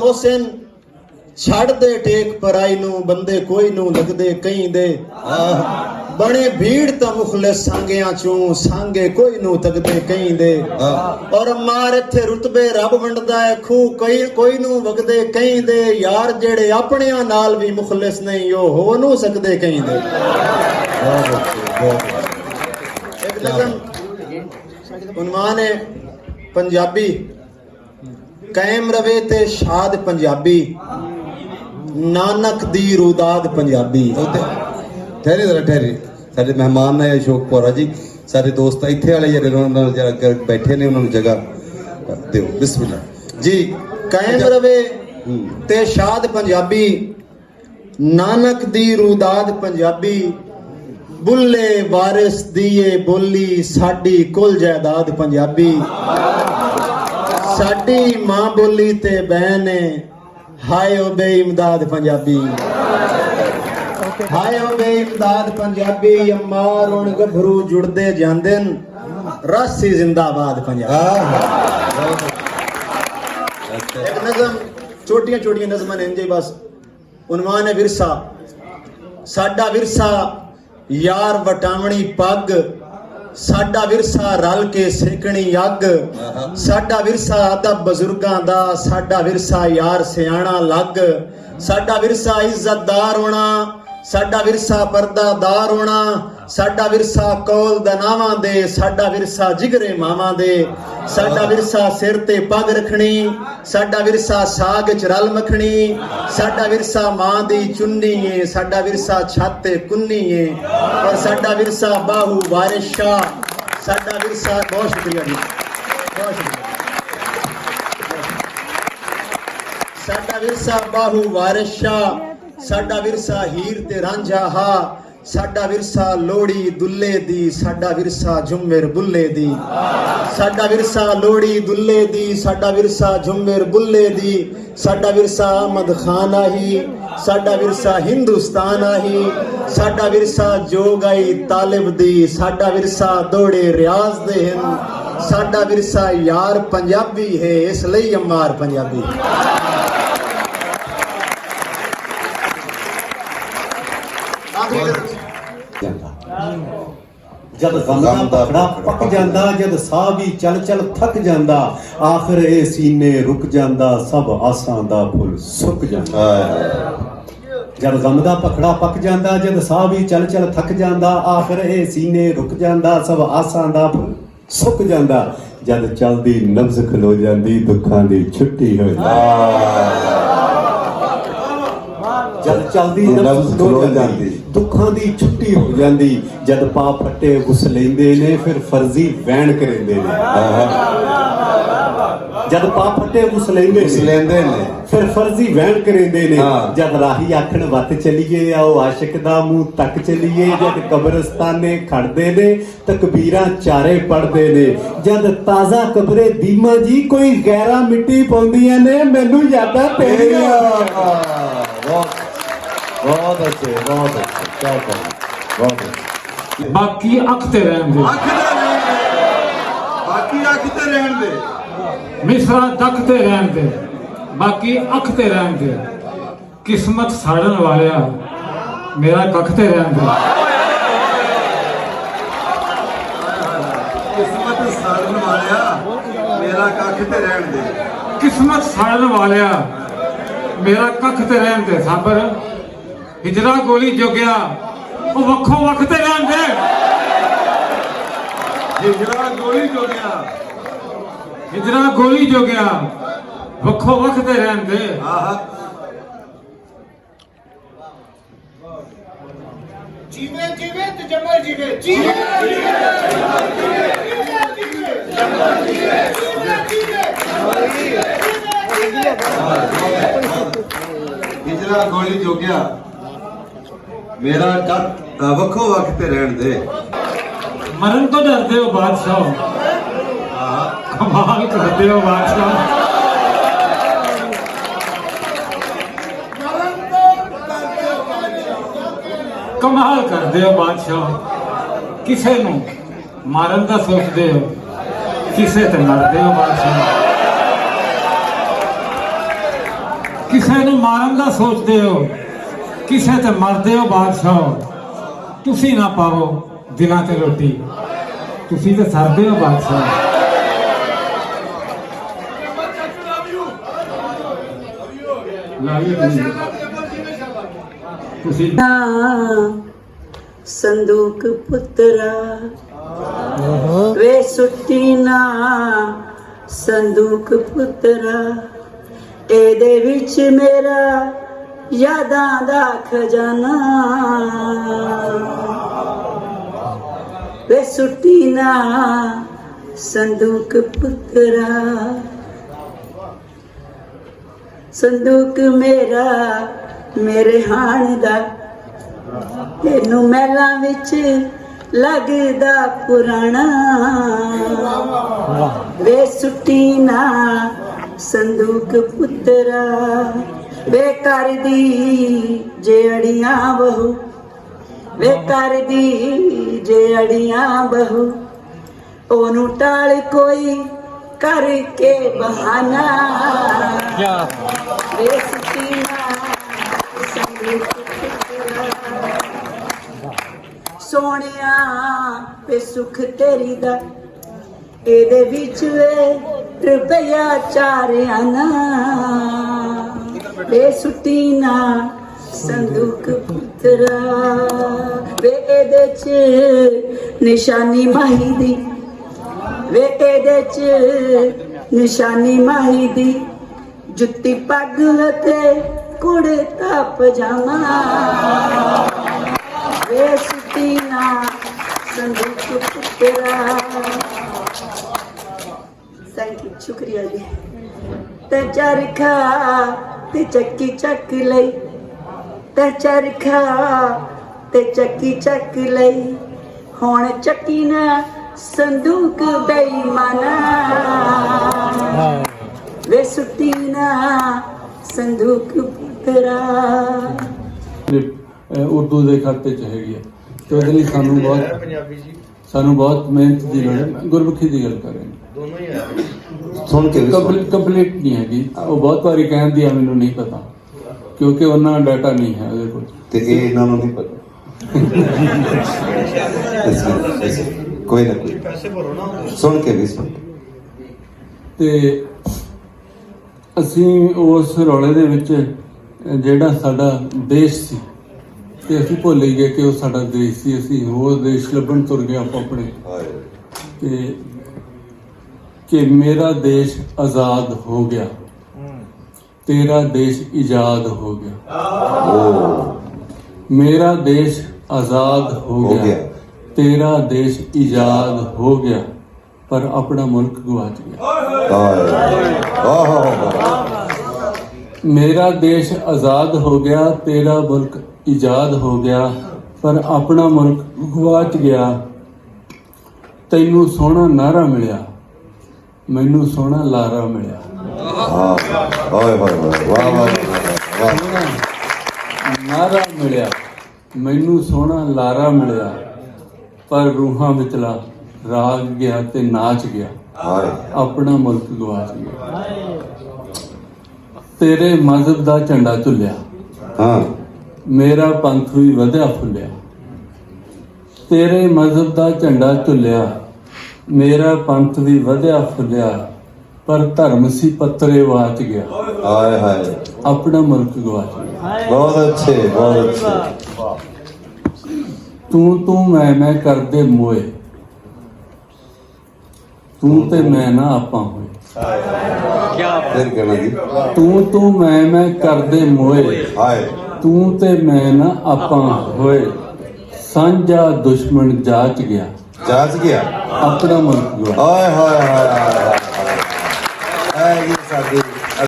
ਹੁਸੈਨ ਛੱਡ ਦੇ ਟੇਕ ਪਰਾਈ ਨੂੰ ਬੰਦੇ ਕੋਈ ਨੂੰ ਲੱਗਦੇ ਕਈ ਦੇ। ਬਣੇ ਭੀੜ ਤਾਂ ਮੁਖਲਿਸ ਸੰਗਿਆਂ ਚੋਂ ਸੰਗੇ ਕੋਈ ਨੂੰ ਤੱਕਦੇ ਕਈ ਦੇ। ਔਰ ਮਾਰ ਇੱਥੇ ਰੁਤਬੇ ਰੱਬ ਵੰਡਦਾ ਹੈ ਖੂ ਕੋਈ ਕੋਈ ਨੂੰ ਵਗਦੇ ਕਈ ਦੇ। ਯਾਰ ਜਿਹੜੇ ਆਪਣਿਆਂ ਨਾਲ ਵੀ ਮੁਖਲਿਸ ਨਹੀਂ ਉਹ ਹੋ ਨੂੰ ਸਕਦੇ ਕਈ ਦੇ। ਇੱਕ ਉਨਵਾਨ ਹੈ ਪੰਜਾਬੀ। ਕਾਇਮ ਰਵੇ ਤੇ ਸ਼ਾਦ ਪੰਜਾਬੀ। ਨਾਨਕ ਦੀ ਰੂਦਾਦ ਪੰਜਾਬੀ। ਠਹਿਰੇ ਜਰਾ ਠਹਿਰੇ। ਸਾਡੇ ਮਹਿਮਾਨ ਨੇ ਅਸ਼ੋਕ ਪੌਰਾ ਜੀ ਸਾਡੇ ਦੋਸਤ ਇੱਥੇ ਵਾਲੇ ਜਿਹੜੇ ਉਹਨਾਂ ਨਾਲ ਜਿਹੜਾ ਬੈਠੇ ਨੇ ਉਹਨਾਂ ਨੂੰ ਜਗ੍ਹਾ ਦਿਓ। ਬਿਸਮਿਲ੍ਲਾ ਜੀ ਕਾਇਮ ਰਵੇ। ਤੇ ਸ਼ਾਦ ਪੰਜਾਬੀ। ਨਾਨਕ ਦੀ ਰੂਦਾਦ ਪੰਜਾਬੀ। ਬੁੱਲੇ ਵਾਰਿਸ ਦੀਏ ਬੋਲੀ ਸਾਡੀ ਕੁੱਲ ਜਾਇਦਾਦ ਪੰਜਾਬੀ। ਸਾਡੀ ਮਾਂ ਬੋਲੀ ਤੇ ਬਹਿਨ ਹੈ ਹਾਏ ਓ ਬੇਇਮਦਾਦ ਪੰਜਾਬੀ। ਹਾਏ ਓ ਬੇਇਮਦਾਦ ਪੰਜਾਬੀ ਅੰਮਾਰ ਹੁਣ ਗੱਭਰੂ ਜੁੜਦੇ ਜਾਂਦੇ ਨੇ। ਰਾਸੀ ਜ਼ਿੰਦਾਬਾਦ ਪੰਜਾਬੀ। ਇੱਕ ਨਜ਼ਮ ਛੋਟੀਆਂ ਛੋਟੀਆਂ ਨਜ਼ਮਾਂ ਨੇ ਇੰਜੇ ਬਸ। ਉਨਵਾਨ ਹੈ ਵਿਰਸਾ। ਸਾਡਾ ਵਿਰਸਾ ਯਾਰ ਵਟਾਵਣੀ ਪੱਗ। ਸਾਡਾ ਵਿਰਸਾ ਰਲ ਕੇ ਸੇਕਣੀ ਅੱਗ ਸਾਡਾ ਵਿਰਸਾ ਅਦਬ ਬਜ਼ੁਰਗਾਂ ਦਾ ਸਾਡਾ ਵਿਰਸਾ ਯਾਰ ਸਿਆਣਾ ਲੱਗ ਸਾਡਾ ਵਿਰਸਾ ਇੱਜ਼ਤਦਾਰ ਹੋਣਾ ਸਾਡਾ ਵਿਰਸਾ ਪਰਦਾਦਾਰ ਹੋਣਾ ਸਾਡਾ ਵਿਰਸਾ ਕੌਲ ਦਾ ਨਾਵਾਂ ਦੇ, ਸਾਡਾ ਵਿਰਸਾ ਜਿਗਰੇ ਮਾਵਾਂ ਦੇ, ਸਾਡਾ ਵਿਰਸਾ ਸਿਰ ਤੇ ਪੱਗ ਰੱਖਣੀ, ਸਾਡਾ ਵਿਰਸਾ ਸਾਗ ਚ ਰਲ ਮੱਖਣੀ, ਸਾਡਾ ਵਿਰਸਾ ਮਾਂ ਦੀ ਚੁੰਨੀ ਏ, ਸਾਡਾ ਵਿਰਸਾ ਛੱਤ ਤੇ ਕੁੰਨੀ ਏ, ਔਰ ਸਾਡਾ ਵਿਰਸਾ ਬਾਹੂ ਵਾਰਿਸ਼ਾ। ਸਾਡਾ ਵਿਰਸਾ, ਬਹੁਤ ਸ਼ੁਕਰੀਆ ਜੀ। ਬਹੁਤ ਸ਼ੁਕਰੀਆ। ਸਾਡਾ ਵਿਰਸਾ ਬਾਹੂ ਵਾਰਿਸ਼ਾ, ਸਾਡਾ ਵਿਰਸਾ ਹੀਰ ਤੇ ਰਾਂਝਾ ਹਾ ਸਾਡਾ ਵਿਰਸਾ ਲੋੜੀ ਦੁੱਲੇ ਦੀ, ਸਾਡਾ ਵਿਰਸਾ ਝੁੰਮਰ ਬੁੱਲੇ ਦੀ। ਸਾਡਾ ਵਿਰਸਾ ਲੋੜੀ ਦੁੱਲੇ ਦੀ, ਸਾਡਾ ਵਿਰਸਾ ਝੁੰਮੇਰ ਬੁੱਲੇ ਦੀ। ਸਾਡਾ ਵਿਰਸਾ ਅਹਿਮਦ ਖਾਨ ਆਹੀ, ਸਾਡਾ ਵਿਰਸਾ ਹਿੰਦੁਸਤਾਨ ਆਹੀ। ਸਾਡਾ ਵਿਰਸਾ ਜੋਗਾਈ ਤਾਲਿਬ ਦੀ, ਸਾਡਾ ਵਿਰਸਾ ਦੋੜੇ ਰਿਆਜ਼ ਦੇ ਹਨ ਸਾਡਾ ਵਿਰਸਾ ਯਾਰ ਪੰਜਾਬੀ ਹੈ, ਇਸ ਲਈ ਅਮਾਰ ਪੰਜਾਬੀ। ਜਦ ਗਮ ਦਾ ਪੱਕ ਜਾਂਦਾ ਜਦ ਸਾਹ ਵੀ ਚੱਲ ਚੱਲ ਥੱਕ ਜਾਂਦਾ ਆਖਰ ਇਹ ਸੀਨੇ ਰੁਕ ਜਾਂਦਾ ਸਭ ਆਸਾਂ ਦਾ ਫੁੱਲ ਸੁੱਕ ਜਾਂਦਾ। ਜਦ ਗਮ ਦਾ ਪਖੜਾ ਪੱਕ ਜਾਂਦਾ ਜਦ ਸਾਹ ਵੀ ਚੱਲ ਚੱਲ ਥੱਕ ਜਾਂਦਾ ਆਖਰ ਇਹ ਸੀਨੇ ਰੁਕ ਜਾਂਦਾ ਸਭ ਆਸਾਂ ਦਾ ਫੁੱਲ ਸੁੱਕ ਜਾਂਦਾ। ਜਦ ਚਲਦੀ ਨਬਜ਼ ਖਲੋ ਜਾਂਦੀ ਦੁੱਖਾਂ ਦੀ ਛੁੱਟੀ ਹੋ ਜਾਂਦੀ। ਜਦ ਚਲਦੀ ਨਬਜ਼ ਖਲੋ ਜਾਂਦੀ। ਦੁੱਖਾਂ ਦੀ ਛੁੱਟੀ ਹੋ ਜਾਂਦੀ ਜਦ ਪਾ ਫੱਟੇ ਉਸ ਲੈਂਦੇ ਨੇ ਫਿਰ ਫਰਜ਼ੀ ਵੈਣ ਕਰਿੰਦੇ ਨੇ। ਜਦ ਪਾ ਫੱਟੇ ਉਸ ਲੈਂਦੇ ਨੇ ਲੈਂਦੇ ਨੇ। ਫਿਰ ਫਰਜ਼ੀ ਵਹਿਣ ਕਰਿੰਦੇ ਨੇ। ਜਦ ਰਾਹੀ ਆਖਣ ਵੱਤ ਚਲੀਏ ਆਓ ਆਸ਼ਿਕ ਦਾ ਮੂੰਹ ਤੱਕ ਚਲੀਏ। ਜਦ ਕਬਰਸਤਾਨੇ ਖੜਦੇ ਨੇ ਤਕਬੀਰਾਂ ਚਾਰੇ ਪੜਦੇ ਨੇ। ਜਦ ਤਾਜ਼ਾ ਕਬਰੇ ਦੀਮਾ ਜੀ ਕੋਈ ਗੈਰਾ ਮਿੱਟੀ ਪਾਉਂਦੀਆਂ ਨੇ ਮੈਨੂੰ ਯਾਦਾਂ ਤੇਰੀਆਂ। ਬਹੁਤ ਅੱਛੇ ਬਹੁਤ ਅੱਛੇ ਕੀ ਬਾਤ ਬਹੁਤ ਅੱਛੇ ਬਾਕੀ ਅੱਖ ਤੇ ਰਹਿਣ ਦੇ। ਅੱਖ ਤੇ ਰਹਿਣ ਦੇ। ਬਾਕੀ ਅੱਖ ਤੇ ਰਹਿਣ ਦੇ। ਮਿਸਰਾ ਤੱਕ ਤੇ ਰਹਿਣ ਦੇ। ਬਾਕੀ ਅੱਖ ਤੇ ਰਹਿਣ ਦੇ। ਕਿਸਮਤ ਸਾੜਨ ਵਾਲਿਆ ਮੇਰਾ ਕੱਖ ਤੇ ਰਹਿਣ ਦੇ। ਕਿਸਮਤ ਸਾੜਨ ਵਾਲਿਆ ਮੇਰਾ ਕੱਖ ਤੇ ਰਹਿਣ ਦੇ। ਕਿਸਮਤ ਸਾੜਨ ਵਾਲਿਆ ਮੇਰਾ ਕੱਖ ਤੇ ਰਹਿਣ ਦੇ ਸਾਬਰ। ਹਿਜਰਾ ਗੋਲੀ ਜੋਗਿਆ ਉਹ ਵੱਖੋ ਵੱਖ ਤੇ ਰਹਿਣ ਦੇ ਹਿਜਰਾ ਗੋਲੀ ਜੋਗਿਆ ਹਿਜਰਾ ਗੋਲੀ ਜੋਗਿਆ ਵੱਖੋ ਵੱਖ ਤੇ ਰਹਿਣ ਦੇ ਆਹ। ਜੀਵੇ ਜੀਵੇ ਤੇ ਜਮਲ ਜੀਵੇ ਜੀਵੇ ਜੀਵੇ ਜਮਲ ਜੀਵੇ ਜੀਵੇ ਜਮਲ ਜੀਵੇ ਜੀਵੇ। ਹਿਜਰਾ ਗੋਲੀ ਜੋਗਿਆ ਮੇਰਾ ਕੱਖ ਵੱਖੋ ਵੱਖ ਤੇ ਰਹਿਣ ਦੇ। ਮਰਨ ਤੋਂ ਡਰਦੇ ਹੋ ਬਾਦਸ਼ਾਹ। ਕਮਾਲ ਕਰਦੇ ਹੋ ਬਾਦਸ਼ਾਹ। ਕਮਾਲ ਕਰਦੇ ਹੋ ਬਾਦਸ਼ਾਹ। ਕਿਸੇ ਨੂੰ ਮਾਰਨ ਦਾ ਸੋਚਦੇ ਹੋ, ਕਿਸੇ ਤੇ ਮਰਦੇ ਹੋ ਬਾਦਸ਼ਾਹ। ਕਿਸੇ ਨੂੰ ਮਾਰਨ ਦਾ ਸੋਚਦੇ ਹੋ ਕਿਸੇ ਤੇ ਮਰਦੇ ਹੋ ਬਾਦਸ਼ਾਹ ਤੁਸੀਂ ਨਾ ਪਾਵੋ ਦਿਲਾਂ ਤੇ ਰੋਟੀ। ਤੁਸੀਂ ਤੇ ਸਰਦੇ ਹੋ ਬਾਦਸ਼ਾਹ। ਤੁਸੀਂ ਸੰਦੂਕ ਪੁੱਤਰਾ ਵੇ ਸੁੱਟੀ ਨਾ ਸੰਦੂਕ ਪੁੱਤਰਾ ਇਹਦੇ ਵਿੱਚ ਮੇਰਾ ਯਾਦਾਂ ਦਾ ਖਜ਼ਾਨਾ। ਵੇ ਸੁੱਟੀ ਨਾ ਸੰਦੂਕ ਪੁੱਤਰਾ। ਸੰਦੂਕ ਮੇਰਾ ਮੇਰੇ ਹਾਣ ਦਾ। ਤੈਨੂੰ ਮਹਿਲਾਂ ਵਿੱਚ ਲੱਗਦਾ ਪੁਰਾਣਾ। ਵੇ ਸੁੱਟੀ ਨਾ ਸੰਦੂਕ ਪੁੱਤਰਾ। ਵੇ ਕਰਦੀ ਜਿਹੜੀਆਂ ਬਹੂ ਵੇ ਕਰਦੀ ਜਿਹੜੀਆਂ ਬਹੂ। ਉਹਨੂੰ ਟਾਲ ਕੋਈ ਕਰਕੇ ਬਹਾਨਾ। ਸੰਦੂਕ ਪੁੱਤਰਾ ਸੋਹਣਿਆ ਵੇ ਸੁਖ ਤੇਰੀ ਦਾ ਇਹਦੇ ਵਿੱਚ ਵੇ ਰੁਪਇਆ ਚਾਰਿਆ ਨਾ ਵੇ ਸੁੱਟੀ ਨਾ, ਸੰਦੂਕ ਪੁੱਤਰਾ। ਵੇ ਇਹਦੇ ਚ ਨਿਸ਼ਾਨੀ ਮਾਹੀ ਦੀ। ਵੇ ਇਹਦੇ ਚ ਨਿਸ਼ਾਨੀ ਮਾਹੀ ਦੀ। ਜੁੱਤੀ ਪੱਗ ਅਤੇ ਕੁੜਤਾ ਪਜਾਮਾ ਵੇ ਸੁਤੀਨਾ ਸੰਦੂਕ ਪੁੱਤਰਾ। ਥੈਂਕ ਯੂ ਸ਼ੁਕਰੀਆ ਜੀ। ਤੇ ਚਰਖਾ ਤੇ ਚੱਕੀ ਚੱਕ ਲਈ ਤੇ ਚਰਖਾ ਤੇ ਚੱਕੀ ਚੱਕ ਲਈ। ਹੁਣ ਚੱਕੀ ਨਾ ਸੰਦੂਕ ਬੇਈਮਾਨਾ। ਵੇ ਸੁਤੀਨਾ ਸੰਦੂਕ ਪੁੱਤਰਾ। ਉਰਦੂ ਦੇ ਖਾਤੇ ਚ ਹੈਗੀ ਆ। ਤੇ ਉਹਦੇ ਲਈ ਸਾਨੂੰ ਬਹੁਤ ਸਾਨੂੰ ਬਹੁਤ ਮਿਹਨਤ ਦੀ ਲੋੜ ਹੈ। ਗੁਰਮੁਖੀ ਦੀ ਗੱਲ ਕਰ ਰਹੇ। ਹਾਂ ਸੁਣ ਕੇ ਵੀ ਸੁਣ। ਕੰਪਲੀਟ ਕੰਪਲੀਟ ਨਹੀਂ ਹੈਗੀ। ਉਹ ਬਹੁਤ ਵਾਰੀ ਕਹਿੰਦੀ ਆ ਮੈਨੂੰ ਨਹੀਂ ਪਤਾ। ਕਿਉਂਕਿ ਉਹਨਾਂ ਡਾਟਾ ਨਹੀਂ ਹੈ ਉਹਦੇ ਕੋਲ। ਤੇ ਇਹ ਇਹਨਾਂ ਨੂੰ ਨਹੀਂ ਪਤਾ। ਇਸ- ਇਸ- ਕੋਈ ਨਾ ਕੋਈ। ਪੈਸੇ ਭਰੋ ਨਾ ਸੁਣ ਕੇ ਵੀ ਸੁਣ। ਤੇ ਅਸੀਂ ਉਸ ਰੌਲੇ ਦੇ ਵਿੱਚ ਜਿਹੜਾ ਸਾਡਾ ਦੇਸ਼ ਸੀ ਤੇ ਅਸੀਂ ਭੁੱਲ ਹੀ ਗਏ ਕਿ ਉਹ ਸਾਡਾ ਦੇਸ਼ ਸੀ। ਅਸੀਂ ਹੋਰ ਦੇਸ਼ ਲੱਭਣ ਤੁਰ ਗਏ ਆਪੋ ਆਪਣੇ। ਹਾਏ। ਕਿ ਕਿ ਮੇਰਾ ਦੇਸ਼ ਆਜ਼ਾਦ ਹੋ ਗਿਆ। ਤੇਰਾ ਦੇਸ਼ ਇਜਾਦ ਹੋ ਗਿਆ। ਮੇਰਾ ਦੇਸ਼ ਆਜ਼ਾਦ ਹੋ ਗਿਆ। ਤੇਰਾ ਦੇਸ਼ ਇਜਾਦ ਹੋ ਗਿਆ। ਪਰ ਆਪਣਾ ਮੁਲਕ ਗਵਾਚ ਗਿਆ। ਮੇਰਾ ਦੇਸ਼ ਆਜ਼ਾਦ ਹੋ ਗਿਆ ਤੇਰਾ ਮੁਲਕ ਇਜਾਦ ਹੋ ਗਿਆ ਪਰ ਆਪਣਾ ਮੁਲਕ ਗਵਾਚ ਗਿਆ। ਤੈਨੂੰ ਸੋਹਣਾ ਨਾਰਾ ਮਿਲਿਆ। ਮੈਨੂੰ ਸੋਹਣਾ ਲਾਰਾ ਮਿਲਿਆ। ਹਾਏ ਹਾਏ ਹਾਏ ਵਾਹ ਵਾਹ ਵਾਹ ਨਾਰਾ ਮਿਲਿਆ। ਮੈਨੂੰ ਸੋਹਣਾ ਲਾਰਾ ਮਿਲਿਆ। ਪਰ ਰੂਹਾਂ ਵਿਚਲਾ ਰਾਗ ਗਿਆ ਤੇ ਨਾਚ ਗਿਆ। ਆਪਣਾ ਮੁਲਕ ਗਵਾਚ ਗਿਆ। ਤੇਰੇ ਮਜ਼ਹਬ ਦਾ ਝੰਡਾ ਝੁੱਲਿਆ। ਹਾਂ। ਮੇਰਾ ਪੰਥ ਵੀ ਵਧਿਆ ਫੁੱਲਿਆ। ਤੇਰੇ ਮਜ਼ਹਬ ਦਾ ਝੰਡਾ ਝੁੱਲਿਆ। ਮੇਰਾ ਪੰਥ ਵੀ ਵਧਿਆ ਫੁੱਲਿਆ ਪਰ ਧਰਮ ਸੀ ਪੱਤਰੇ ਵਾਚ ਗਿਆ। ਹਾਏ ਹਾਏ। ਆਪਣਾ ਮੁਲਕ ਗਵਾਚ ਗਿਆ। ਬਹੁਤ ਅੱਛੇ ਬਹੁਤ ਅੱਛੇ। ਤੂੰ ਤੂੰ ਮੈਂ ਮੈਂ ਕਰਦੇ ਮੋਏ। ਤੂੰ ਤੇ ਮੈਂ ਨਾ ਆਪਾਂ ਹੋਏ। ਫਿਰ ਕਹਿਣਾ ਜੀ। ਤੂੰ ਤੂੰ ਮੈਂ ਮੈਂ ਕਰਦੇ ਮੋਏ। ਹਾਏ। ਤੂੰ ਤੇ ਮੈਂ ਨਾ ਆਪਾਂ ਹੋਏ। ਸਾਂਝਾ ਦੁਸ਼ਮਣ ਜਾਚ ਗਿਆ। ਜਾਚ ਗਿਆ ਆਪਣਾ ਮੁਲਕ ਗਵਾ ਹਾਏ ਹਾਏ ਹਾਏ ਹਾਏ ਹਾਏ ਇਹ ਸਾਡੀ